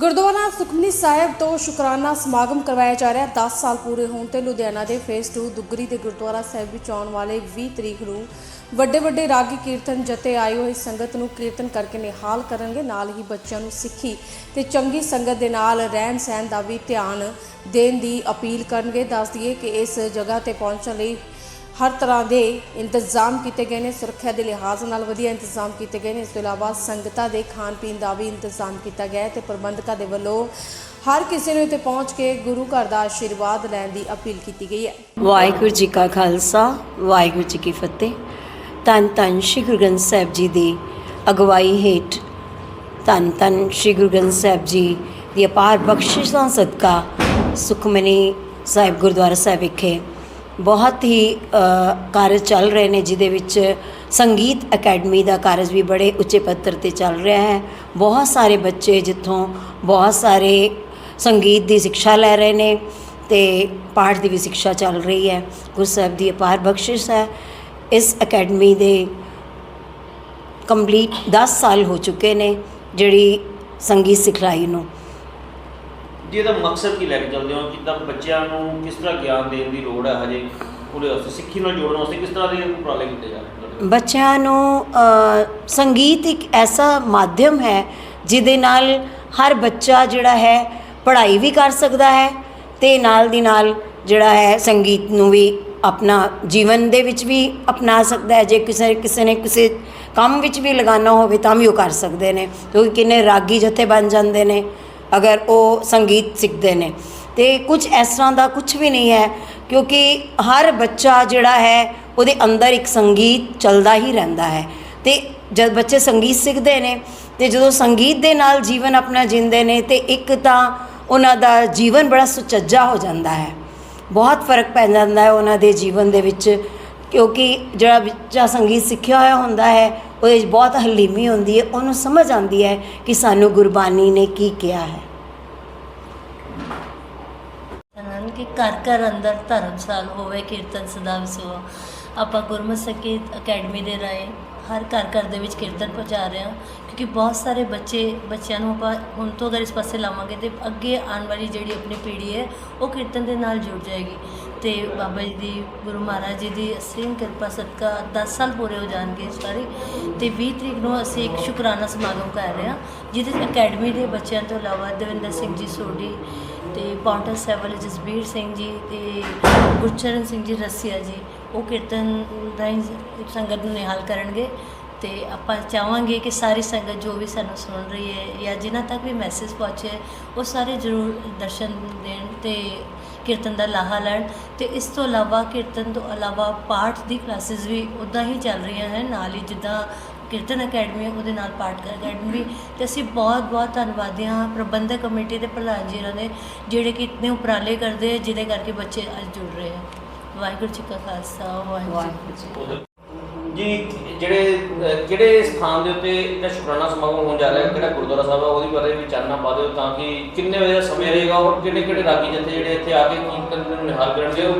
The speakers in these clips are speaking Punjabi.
ਗੁਰਦੁਆਰਾ ਸੁਖਮਨੀ ਸਾਹਿਬ ਤੋਂ ਸ਼ੁਕਰਾਨਾ ਸਮਾਗਮ ਕਰਵਾਇਆ ਜਾ ਰਿਹਾ। ਹੈ 10 ਸਾਲ ਪੂਰੇ ਹੋਣ ਤੇ ਲੁਧਿਆਣਾ ਦੇ ਫੇਸ 2 ਦੁੱਗਰੀ ਦੇ ਗੁਰਦੁਆਰਾ ਸਾਹਿਬ ਵਿੱਚ ਆਉਣ ਵਾਲੇ 20 ਤਰੀਕ ਨੂੰ ਵੱਡੇ ਵੱਡੇ ਰਾਗੀ ਕੀਰਤਨ ਜਥੇ ਆਏ ਹੋਏ ਸੰਗਤ ਨੂੰ ਕੀਰਤਨ ਕਰਕੇ ਨਿਹਾਲ ਕਰਨਗੇ। ਨਾਲ ਹੀ ਬੱਚਿਆਂ ਨੂੰ ਸਿੱਖੀ ਤੇ ਚੰਗੀ ਸੰਗਤ ਦੇ ਨਾਲ ਰਹਿਣ ਸਹਿਣ ਦਾ ਵੀ ਧਿਆਨ ਦੇਣ ਦੀ ਅਪੀਲ ਕਰਨਗੇ। ਦੱਸ ਦਈਏ ਕਿ ਇਸ ਜਗ੍ਹਾ ਤੇ ਪਹੁੰਚਣ ਲਈ ਹਰ ਤਰ੍ਹਾਂ ਦੇ ਇੰਤਜ਼ਾਮ ਕੀਤੇ ਗਏ ਨੇ, ਸੁਰੱਖਿਆ ਦੇ ਲਿਹਾਜ਼ ਨਾਲ ਵਧੀਆ ਇੰਤਜ਼ਾਮ ਕੀਤੇ ਗਏ ਨੇ। ਇਸ ਤੋਂ ਇਲਾਵਾ ਸੰਗਤਾਂ ਦੇ ਖਾਣ ਪੀਣ ਦਾ ਵੀ ਇੰਤਜ਼ਾਮ ਕੀਤਾ ਗਿਆ ਹੈ ਤੇ ਪ੍ਰਬੰਧਕਾਂ ਦੇ ਵੱਲੋਂ ਹਰ ਕਿਸੇ ਨੂੰ ਇੱਥੇ ਪਹੁੰਚ ਕੇ ਗੁਰੂ ਘਰ ਦਾ ਆਸ਼ੀਰਵਾਦ ਲੈਣ ਦੀ ਅਪੀਲ ਕੀਤੀ ਗਈ ਹੈ। ਵਾਹਿਗੁਰੂ ਜੀ ਕਾ ਖਾਲਸਾ, ਵਾਹਿਗੁਰੂ ਜੀ ਕੀ ਫਤਿਹ। ਧੰਨ ਧੰਨ ਸ਼੍ਰੀ ਗੁਰੂ ਗ੍ਰੰਥ ਸਾਹਿਬ ਜੀ ਦੀ ਅਗਵਾਈ ਹੇਠ, ਧੰਨ ਧੰਨ ਸ਼੍ਰੀ ਗੁਰੂ ਗ੍ਰੰਥ ਸਾਹਿਬ ਜੀ ਦੀ ਅਪਾਰ ਬਖਸ਼ਿਸ਼ਾਂ ਸਦਕਾ ਸੁਖਮਨੀ ਸਾਹਿਬ ਗੁਰਦੁਆਰਾ ਸਾਹਿਬ ਵਿਖੇ ਬਹੁਤ ਹੀ ਕਾਰਜ ਚੱਲ ਰਹੇ ਨੇ, ਜਿਹਦੇ ਵਿੱਚ ਸੰਗੀਤ ਅਕੈਡਮੀ ਦਾ ਕਾਰਜ ਵੀ ਬੜੇ ਉੱਚੇ ਪੱਧਰ ਤੇ ਚੱਲ ਰਿਹਾ ਹੈ। ਬਹੁਤ ਸਾਰੇ ਬੱਚੇ ਜਿੱਥੋਂ ਬਹੁਤ ਸਾਰੇ ਸੰਗੀਤ ਦੀ ਸਿੱਖਿਆ ਲੈ ਰਹੇ ਨੇ ਤੇ ਪਾਠ ਦੀ ਵੀ ਸਿੱਖਿਆ ਚੱਲ ਰਹੀ ਹੈ। ਗੁਰੂ ਸਾਹਿਬ ਦੀ ਅਪਾਰ ਬਖਸ਼ਿਸ਼ ਹੈ। ਇਸ ਅਕੈਡਮੀ ਦੇ ਕੰਪਲੀਟ 10 ਸਾਲ ਹੋ ਚੁੱਕੇ ਨੇ, ਜਿਹੜੀ ਸੰਗੀਤ ਸਿਖਲਾਈ ਨੂੰ। ਜੀ, ਇਹਦਾ ਮਕਸਦ ਕੀ ਲੈ ਕੇ ਚੱਲਦੇ ਹੋ? ਜਿੱਦਾਂ ਬੱਚਿਆਂ ਨੂੰ ਕਿਸ ਤਰ੍ਹਾਂ ਗਿਆਨ ਦੇਣ ਦੀ ਲੋੜ ਹੈ ਹਜੇ? ਉਹਦੇ ਵਾਸਤੇ ਸਿੱਖੀ ਨਾਲ ਜੋੜਨ ਵਾਸਤੇ ਕਿਸ ਤਰ੍ਹਾਂ ਦੇ ਉਪਰਾਲੇ ਕੀਤੇ ਜਾ ਰਹੇ ਨੇ ਬੱਚਿਆਂ ਨੂੰ ਸੰਗੀਤ ਇੱਕ ਐਸਾ ਮਾਧਿਅਮ ਹੈ ਜਿਹਦੇ ਨਾਲ ਹਰ ਬੱਚਾ ਜਿਹੜਾ ਹੈ ਪੜ੍ਹਾਈ ਵੀ ਕਰ ਸਕਦਾ ਹੈ ਤੇ ਨਾਲ ਦੀ ਨਾਲ ਜਿਹੜਾ ਹੈ ਸੰਗੀਤ ਨੂੰ ਵੀ ਆਪਣਾ ਜੀਵਨ ਦੇ ਵਿੱਚ ਵੀ ਅਪਣਾ ਸਕਦਾ ਹੈ। ਜੇ ਕਿਸੇ ਕਿਸੇ ਨੇ ਕਿਸੇ ਕੰਮ ਵਿੱਚ ਵੀ ਲਗਾਉਣਾ ਹੋਵੇ ਤਾਂ ਵੀ ਉਹ ਕਰ ਸਕਦੇ ਨੇ, ਕਿਉਂਕਿ ਕਿੰਨੇ ਰਾਗੀ ਜਥੇ ਬਣ ਜਾਂਦੇ ਨੇ। ਅਗਰ ਉਹ ਸੰਗੀਤ ਸਿੱਖਦੇ ਨੇ। ਤੇ ਕੁਝ ਇਸ ਤਰ੍ਹਾਂ ਦਾ ਕੁਝ ਵੀ ਨਹੀਂ ਹੈ, ਕਿਉਂਕਿ ਹਰ ਬੱਚਾ ਜਿਹੜਾ ਹੈ, ਉਹਦੇ ਅੰਦਰ ਇੱਕ ਸੰਗੀਤ ਚੱਲਦਾ ਹੀ ਰਹਿੰਦਾ ਹੈ। ਤੇ ਜਦ ਬੱਚੇ ਸੰਗੀਤ ਸਿੱਖਦੇ ਨੇ, ਤੇ ਜਦੋਂ ਸੰਗੀਤ ਦੇ ਨਾਲ ਜੀਵਨ ਆਪਣਾ ਜਿੰਦੇ ਨੇ, ਤੇ ਇੱਕ ਤਾਂ ਉਹਨਾਂ ਦਾ ਜੀਵਨ ਬੜਾ ਸੁਚੱਜਾ ਹੋ ਜਾਂਦਾ ਹੈ। ਬਹੁਤ ਫ਼ਰਕ ਪੈ ਜਾਂਦਾ ਹੈ ਉਹਨਾਂ ਦੇ ਜੀਵਨ ਦੇ ਵਿੱਚ, ਕਿਉਂਕਿ ਜਿਹੜਾ ਬੱਚਾ ਸੰਗੀਤ ਸਿੱਖਿਆ ਹੋਇਆ ਹੁੰਦਾ ਹੈ ਉਹਦੇ ਵਿੱਚ ਬਹੁਤ ਹਲੀਮੀ ਹੁੰਦੀ ਹੈ, ਉਹਨੂੰ ਸਮਝ ਆਉਂਦੀ ਹੈ ਕਿ ਸਾਨੂੰ ਗੁਰਬਾਣੀ ਨੇ ਕੀ ਕਿਹਾ ਹੈ। ਅਨੰਦ ਕਿ ਘਰ ਘਰ ਅੰਦਰ ਧਰਮਸਾਲ ਹੋਵੇ, ਕੀਰਤਨ ਸਦਾ ਵਿਸੋ ਆਪਾਂ ਗੁਰਮਤਿ ਸੰਗੀਤ ਅਕੈਡਮੀ ਦੇ ਰਾਹੀਂ ਹਰ ਘਰ ਘਰ ਦੇ ਵਿੱਚ ਕੀਰਤਨ ਪਹੁੰਚਾ ਰਹੇ ਹਾਂ, ਕਿਉਂਕਿ ਬਹੁਤ ਸਾਰੇ ਬੱਚੇ, ਬੱਚਿਆਂ ਨੂੰ ਆਪਾਂ ਹੁਣ ਤੋਂ ਅਗਰ ਇਸ ਪਾਸੇ ਲਾਵਾਂਗੇ ਤੇ ਅੱਗੇ ਆਉਣ ਵਾਲੀ ਜਿਹੜੀ ਆਪਣੀ ਪੀੜ੍ਹੀ ਹੈ, ਉਹ ਕੀਰਤਨ ਦੇ ਨਾਲ ਜੁੜ ਜਾਏਗੀ। ਤੇ ਬਾਬਾ ਜੀ ਦੀ, ਗੁਰੂ ਮਹਾਰਾਜ ਜੀ ਦੀ ਅਸੀਮ ਕਿਰਪਾ, ਸਦਕਾ 10 ਸਾਲ ਪੂਰੇ ਹੋ ਜਾਣਗੇ ਇਸ ਵਾਰੀ ਤੇ 20 ਤਰੀਕ ਨੂੰ ਅਸੀਂ ਇੱਕ ਸ਼ੁਕਰਾਨਾ ਸਮਾਗਮ ਕਰ ਰਹੇ ਹਾਂ, ਜਿਹਦੇ 'ਚ ਅਕੈਡਮੀ ਦੇ ਬੱਚਿਆਂ ਤੋਂ ਇਲਾਵਾ ਦਵਿੰਦਰ ਸਿੰਘ ਜੀ ਸੋਢੀ ਤੇ ਪੌਂਟਾ ਸਾਹਿਬ ਵਾਲੇ ਜਸਬੀਰ ਸਿੰਘ ਜੀ ਤੇ ਗੁਰਚਰਨ ਸਿੰਘ ਜੀ ਰਸੀਆ ਜੀ, ਉਹ ਕੀਰਤਨ ਰਾਹੀਂ ਸੰਗਤ ਨੂੰ ਨਿਹਾਲ ਕਰਨਗੇ ਤੇ ਆਪਾਂ ਚਾਹਾਂਗੇ ਕਿ ਸਾਰੀ ਸੰਗਤ ਜੋ ਵੀ ਸਾਨੂੰ ਸੁਣ ਰਹੀ ਹੈ ਜਾਂ ਜਿਨ੍ਹਾਂ ਤੱਕ ਵੀ ਮੈਸੇਜ ਪਹੁੰਚੇ, ਉਹ ਸਾਰੇ ਜ਼ਰੂਰ ਦਰਸ਼ਨ ਦੇਣ ਤੇ ਕੀਰਤਨ ਦਾ ਲਾਹਾ ਲੈਣ ਤੇ ਇਸ ਤੋਂ ਇਲਾਵਾ ਕੀਰਤਨ ਤੋਂ ਇਲਾਵਾ ਪਾਠ ਦੀ ਕਲਾਸਿਸ ਵੀ ਉਦਾਂ ਹੀ ਚੱਲ ਰਹੀਆਂ ਹਨ। ਨਾਲ ਹੀ ਜਿੱਦਾਂ ਕੀਰਤਨ ਅਕੈਡਮੀ ਉਹਦੇ ਨਾਲ ਪਾਠ ਅਕੈਡਮੀ ਵੀ। ਤੇ ਅਸੀਂ ਬਹੁਤ ਬਹੁਤ ਧੰਨਵਾਦੀ ਹਾਂ ਪ੍ਰਬੰਧਕ ਕਮੇਟੀ ਦੇ ਪ੍ਰਧਾਨ ਜੀ ਹੋਰਾਂ ਦੇ, ਜਿਹੜੇ ਕਿ ਇਤਨੇ ਉਪਰਾਲੇ ਕਰਦੇ ਆ, ਜਿਹਦੇ ਕਰਕੇ ਬੱਚੇ ਅੱਜ ਜੁੜ ਰਹੇ ਆ। ਵਾਹਿਗੁਰੂ ਜੀ ਕਾ ਖਾਲਸਾ, ਵਾਹਿਗੁਰੂ ਜੀ ਜੀ ਜਿਹੜੇ ਅਹ, ਕਿਹੜੇ ਸਥਾਨ ਦੇ ਉੱਤੇ ਇਹਦਾ ਸ਼ੁਕਰਾਨਾ ਸਮਾਗਮ ਹੋਣ ਜਾ ਰਿਹਾ ਹੈ? ਕਿਹੜਾ ਗੁਰਦੁਆਰਾ ਸਾਹਿਬ ਹੈ ਉਹਦੀ ਬਾਰੇ ਵੀ ਚਾਨਣਾ ਪਾ ਦਿਓ ਤਾਂ ਕਿ ਕਿੰਨੇ ਵਜੇ ਦਾ ਸਮੇਂ ਰਹੇਗਾ ਔਰ ਕਿਹੜੇ ਕਿਹੜੇ ਰਾਗੀ ਜਥੇ ਜਿਹੜੇ ਇੱਥੇ ਆ ਕੇ ਕੀਰਤਨ ਨੂੰ ਨਿਹਾਲ ਕਰਨਗੇ ਉਹ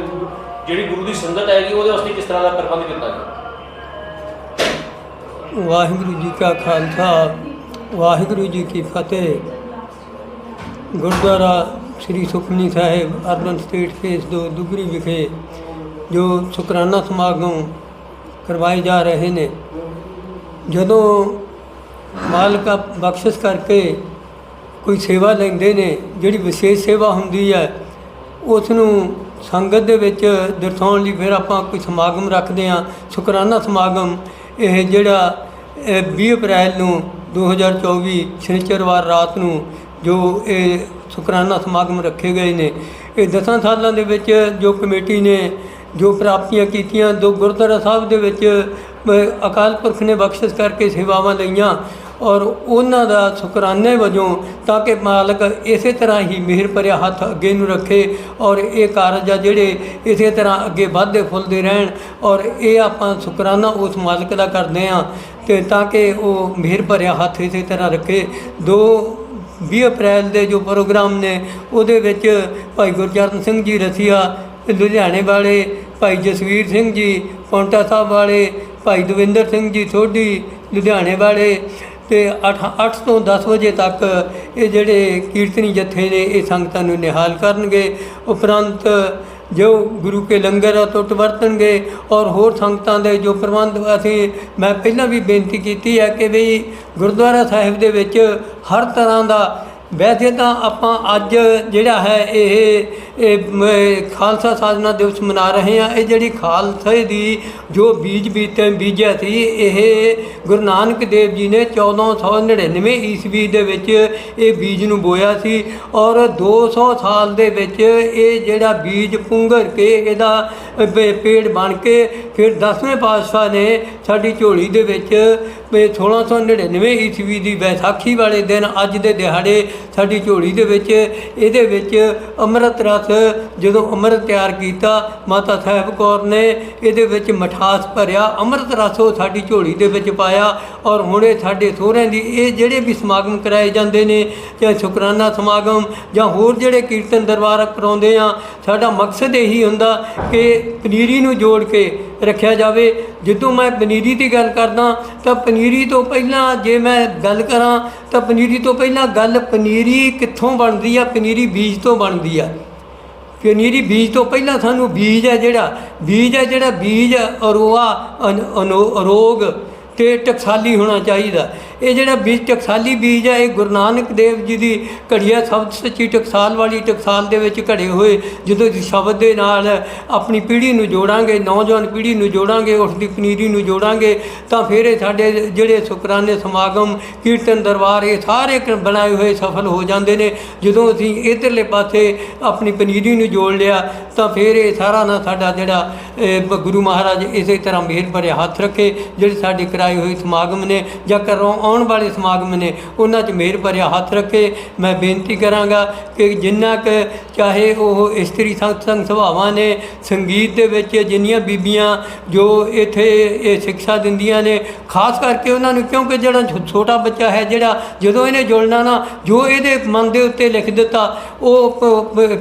ਜਿਹੜੀ ਗੁਰੂ ਦੀ ਸੰਗਤ ਆਏਗੀ ਉਹਦੇ ਵਾਸਤੇ ਕਿਸ ਤਰ੍ਹਾਂ ਦਾ ਪ੍ਰਬੰਧ ਕੀਤਾ ਗਿਆ ਵਾਹਿਗੁਰੂ ਜੀ ਕਾ ਖਾਲਸਾ ਵਾਹਿਗੁਰੂ ਜੀ ਕੀ ਫਤਿਹ। Gurdwara Sri Sukhmani Sahib urban estate phase 2 Dugri ਵਿਖੇ ਜੋ ਸ਼ੁਕਰਾਨਾ ਸਮਾਗਮ ਕਰਵਾਏ ਜਾ ਰਹੇ ਨੇ। ਜਦੋਂ ਮਾਲਕ ਬਖਸ਼ਿਸ਼ ਕਰਕੇ ਕੋਈ ਸੇਵਾ ਲੈਂਦੇ ਨੇ, ਜਿਹੜੀ ਵਿਸ਼ੇਸ਼ ਸੇਵਾ ਹੁੰਦੀ ਹੈ ਉਸ ਨੂੰ ਸੰਗਤ ਦੇ ਵਿੱਚ ਦਰਸਾਉਣ ਲਈ ਫਿਰ ਆਪਾਂ ਕੋਈ ਸਮਾਗਮ ਰੱਖਦੇ ਹਾਂ, ਸ਼ੁਕਰਾਨਾ ਸਮਾਗਮ। ਇਹ ਜਿਹੜਾ, ਇਹ 20 ਅਪ੍ਰੈਲ ਨੂੰ 2024 ਸ਼ਨੀਚਰਵਾਰ ਰਾਤ ਨੂੰ ਜੋ ਇਹ ਸ਼ੁਕਰਾਨਾ ਸਮਾਗਮ ਰੱਖੇ ਗਏ ਨੇ। ਇਹ ਦਸਾਂ ਸਾਲਾਂ ਦੇ ਵਿੱਚ ਜੋ ਕਮੇਟੀ ਨੇ ਜੋ ਪ੍ਰਾਪਤੀਆਂ ਕੀਤੀਆਂ ਦੋ ਗੁਰਦੁਆਰਾ ਸਾਹਿਬ ਦੇ ਵਿੱਚ ਅਕਾਲ ਪੁਰਖ ਨੇ ਬਖਸ਼ਿਸ਼ ਕਰਕੇ ਸੇਵਾਵਾਂ ਲਈਆਂ ਔਰ ਉਹਨਾਂ ਦਾ ਸ਼ੁਕਰਾਨੇ ਵਜੋਂ ਤਾਂ ਕਿ ਮਾਲਕ ਇਸੇ ਤਰ੍ਹਾਂ ਹੀ ਮਿਹਰ ਭਰਿਆ ਹੱਥ ਅੱਗੇ ਨੂੰ ਰੱਖੇ ਔਰ ਇਹ ਕਾਰਜ ਆ ਜਿਹੜੇ ਇਸੇ ਤਰ੍ਹਾਂ ਅੱਗੇ ਵਧਦੇ ਫੁੱਲਦੇ ਰਹਿਣ ਔਰ ਇਹ ਆਪਾਂ ਸ਼ੁਕਰਾਨਾ ਉਸ ਮਾਲਕ ਦਾ ਕਰਦੇ ਆ ਤੇ ਤਾਂ ਕਿ ਉਹ ਮਿਹਰ ਭਰਿਆ ਹੱਥ ਇਸੇ ਤਰ੍ਹਾਂ ਰੱਖੇ। ਦੋ 20 ਅਪ੍ਰੈਲ ਦੇ ਜੋ ਪ੍ਰੋਗਰਾਮ ਨੇ ਉਹਦੇ ਵਿੱਚ ਭਾਈ ਗੁਰਚਰਨ ਸਿੰਘ ਜੀ ਰਸੀਆ ਲੁਧਿਆਣੇ ਵਾਲੇ ਭਾਈ ਜਸਵੀਰ ਸਿੰਘ ਜੀ, ਪੌਂਟਾ ਸਾਹਿਬ ਵਾਲੇ ਭਾਈ ਦਵਿੰਦਰ ਸਿੰਘ ਜੀ ਸੋਢੀ ਲੁਧਿਆਣੇ ਵਾਲੇ ਤੇ 8 8 ਤੋਂ 10 ਵਜੇ ਤੱਕ ਇਹ ਜਿਹੜੇ ਕੀਰਤਨੀ ਜਥੇ ਨੇ, ਇਹ ਸੰਗਤਾਂ ਨੂੰ ਨਿਹਾਲ ਕਰਨਗੇ। ਉਪਰੰਤ ਜੋ ਗੁਰੂ ਕੇ ਲੰਗਰ ਆ ਟੁੱਟ ਵਰਤਣਗੇ ਔਰ ਹੋਰ ਸੰਗਤਾਂ ਦੇ ਜੋ ਪ੍ਰਬੰਧ, ਅਸੀਂ, ਮੈਂ ਪਹਿਲਾਂ ਵੀ ਬੇਨਤੀ ਕੀਤੀ ਹੈ ਕਿ ਵੀ ਗੁਰਦੁਆਰਾ ਸਾਹਿਬ ਦੇ ਵਿੱਚ ਹਰ ਤਰ੍ਹਾਂ ਦਾ ਵੈਸੇ ਤਾਂ ਆਪਾਂ ਅੱਜ ਜਿਹੜਾ ਹੈ ਇਹ ਖਾਲਸਾ ਸਾਜਨਾ ਦਿਵਸ ਮਨਾ ਰਹੇ ਹਾਂ। ਇਹ ਜਿਹੜੀ ਖਾਲਸੇ ਦੀ ਜੋ ਬੀਜ ਬੀਤੇ, ਬੀਜਿਆ ਸੀ, ਇਹ ਗੁਰੂ ਨਾਨਕ ਦੇਵ ਜੀ ਨੇ 1499 ਈਸਵੀ ਦੇ ਵਿੱਚ ਇਹ ਬੀਜ ਨੂੰ ਬੋਇਆ ਸੀ ਔਰ 200 ਸਾਲ ਦੇ ਵਿੱਚ ਇਹ ਜਿਹੜਾ ਬੀਜ ਪੁੰਗਰ ਕੇ ਇਹਦਾ ਪੇੜ ਬਣ ਕੇ ਫਿਰ 10ਵੇਂ ਪਾਤਸ਼ਾਹ ਨੇ ਸਾਡੀ ਝੋਲੀ ਦੇ ਵਿੱਚ ਵੀ 1699 ਈਸਵੀ ਦੀ ਵਿਸਾਖੀ ਵਾਲੇ ਦਿਨ ਅੱਜ ਦੇ ਦਿਹਾੜੇ ਸਾਡੀ ਝੋਲੀ ਦੇ ਵਿੱਚ, ਇਹਦੇ ਵਿੱਚ ਅੰਮ੍ਰਿਤ ਰਸ ਜਦੋਂ ਅੰਮ੍ਰਿਤ ਤਿਆਰ ਕੀਤਾ, ਮਾਤਾ ਸਾਹਿਬ ਕੌਰ ਨੇ ਇਹਦੇ ਵਿੱਚ ਮਠਾਸ ਭਰਿਆ, ਅੰਮ੍ਰਿਤ ਰਸ ਉਹ ਸਾਡੀ ਝੋਲੀ ਦੇ ਵਿੱਚ ਪਾਇਆ ਔਰ ਹੁਣੇ ਸਾਡੇ ਸਹੁਰਿਆਂ ਦੀ, ਇਹ ਜਿਹੜੇ ਵੀ ਸਮਾਗਮ ਕਰਾਏ ਜਾਂਦੇ ਨੇ, ਚਾਹੇ ਸ਼ੁਕਰਾਨਾ ਸਮਾਗਮ ਜਾਂ ਹੋਰ ਜਿਹੜੇ ਕੀਰਤਨ ਦਰਬਾਰ ਕਰਾਉਂਦੇ ਆ, ਸਾਡਾ ਮਕਸਦ ਇਹੀ ਹੁੰਦਾ ਕਿ ਪਨੀਰੀ ਨੂੰ ਜੋੜ ਕੇ ਰੱਖਿਆ ਜਾਵੇ। ਜਦੋਂ ਮੈਂ ਪਨੀਰੀ ਦੀ ਗੱਲ ਕਰਦਾ, ਤਾਂ ਪਨੀਰੀ ਤੋਂ ਪਹਿਲਾਂ ਜੇ ਮੈਂ ਗੱਲ ਕਰਾਂ, ਤਾਂ ਪਨੀਰੀ ਤੋਂ ਪਹਿਲਾਂ ਗੱਲ ਪਨੀਰੀ ਕਿੱਥੋਂ ਬਣਦੀ ਆ? ਪਨੀਰੀ ਬੀਜ ਤੋਂ ਬਣਦੀ ਆ। ਪਨੀਰੀ ਬੀਜ ਤੋਂ ਪਹਿਲਾਂ ਸਾਨੂੰ ਬੀਜ ਹੈ ਜਿਹੜਾ। ਬੀਜ ਹੈ ਜਿਹੜਾ ਬੀਜ ਅਰੋਆ, ਅਨ- ਅਨੋ- ਅਰੋਗ ਤੇ ਟਕਸਾਲੀ ਹੋਣਾ ਚਾਹੀਦਾ। ਇਹ ਜਿਹੜਾ ਬੀਜ ਟਕਸਾਲੀ ਬੀਜ ਹੈ ਇਹ ਗੁਰੂ ਨਾਨਕ ਦੇਵ ਜੀ ਦੀ ਘੜੀਆ ਸ਼ਬਦ ਸੱਚੀ ਟਕਸਾਲ ਵਾਲੀ ਟਕਸਾਲ ਦੇ ਵਿੱਚ ਘੜੇ ਹੋਏ। ਜਦੋਂ ਅਸੀਂ ਸ਼ਬਦ ਦੇ ਨਾਲ ਆਪਣੀ ਪੀੜ੍ਹੀ ਨੂੰ ਜੋੜਾਂਗੇ, ਨੌਜਵਾਨ ਪੀੜ੍ਹੀ ਨੂੰ ਜੋੜਾਂਗੇ, ਉਸ ਦੀ ਪਨੀਰੀ ਨੂੰ ਜੋੜਾਂਗੇ, ਤਾਂ ਫਿਰ ਇਹ ਸਾਡੇ ਜਿਹੜੇ ਸ਼ੁਕਰਾਨੇ ਸਮਾਗਮ, ਕੀਰਤਨ ਦਰਬਾਰ, ਇਹ ਸਾਰੇ ਬਣਾਏ ਹੋਏ ਸਫਲ ਹੋ ਜਾਂਦੇ ਨੇ। ਜਦੋਂ ਅਸੀਂ ਇਧਰਲੇ ਪਾਸੇ ਆਪਣੀ ਪਨੀਰੀ ਨੂੰ ਜੋੜ ਲਿਆ, ਤਾਂ ਫਿਰ ਇਹ ਸਾਰਾ ਨਾ ਸਾਡਾ ਜਿਹੜਾ ਗੁਰੂ ਮਹਾਰਾਜ ਇਸੇ ਤਰ੍ਹਾਂ ਮਿਹਰ ਭਰੇ ਹੱਥ ਰੱਖੇ, ਜਿਹੜੇ ਸਾਡੇ ਕਰਾਏ ਹੋਏ ਸਮਾਗਮ ਨੇ, ਜਾਂ ਕਰੋ ਆਉਣ ਵਾਲੇ ਸਮਾਗਮ ਨੇ, ਉਹਨਾਂ 'ਚ ਮਿਹਰ ਭਰਿਆ ਹੱਥ ਰੱਖੇ। ਮੈਂ ਬੇਨਤੀ ਕਰਾਂਗਾ ਕਿ ਜਿੰਨਾ ਕੁ ਚਾਹੇ ਉਹ ਇਸਤਰੀ ਸੰਗ ਸਭਾਵਾਂ ਨੇ, ਸੰਗੀਤ ਦੇ ਵਿੱਚ ਜਿੰਨੀਆਂ ਬੀਬੀਆਂ ਜੋ ਇੱਥੇ ਇਹ ਸਿੱਖਿਆ ਦਿੰਦੀਆਂ ਨੇ, ਖਾਸ ਕਰਕੇ ਉਹਨਾਂ ਨੂੰ ਕਿਉਂਕਿ ਜਿਹੜਾ ਛੋਟਾ ਬੱਚਾ ਹੈ, ਜਿਹੜਾ ਜਦੋਂ ਇਹਨੇ ਜੁੜਨਾ ਨਾ, ਜੋ ਇਹਦੇ ਮਨ ਦੇ ਉੱਤੇ ਲਿਖ ਦਿੱਤਾ, ਉਹ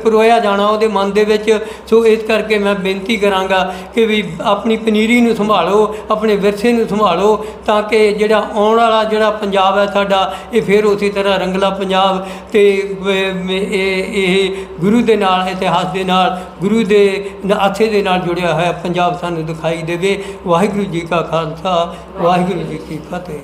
ਪਰੋਇਆ ਜਾਣਾ ਉਹਦੇ ਮਨ ਦੇ ਵਿੱਚ। ਸੋ ਇਸ ਕਰਕੇ ਮੈਂ ਬੇਨਤੀ ਕਰਾਂਗਾ ਕਿ ਵੀ ਆਪਣੀ ਪਨੀਰੀ ਨੂੰ ਸੰਭਾਲੋ, ਆਪਣੇ ਵਿਰਸੇ ਨੂੰ ਸੰਭਾਲੋ, ਤਾਂ ਕਿ ਜਿਹੜਾ ਆਉਣ ਵਾਲਾ ਜਿਹੜਾ ਪੰਜਾਬ ਹੈ ਸਾਡਾ, ਇਹ ਫਿਰ ਉਸੇ ਤਰ੍ਹਾਂ ਰੰਗਲਾ ਪੰਜਾਬ ਤੇ ਇਹ ਇਹ ਗੁਰੂ ਦੇ ਨਾਲ, ਇਤਿਹਾਸ ਦੇ ਨਾਲ, ਗੁਰੂ ਦੇ ਆਥੇ ਦੇ ਨਾਲ ਜੁੜਿਆ ਹੋਇਆ ਪੰਜਾਬ ਸਾਨੂੰ ਦਿਖਾਈ ਦੇਵੇ। ਵਾਹਿਗੁਰੂ ਜੀ ਕਾ ਖਾਲਸਾ, ਵਾਹਿਗੁਰੂ ਜੀ ਕੀ ਫਤਿਹ।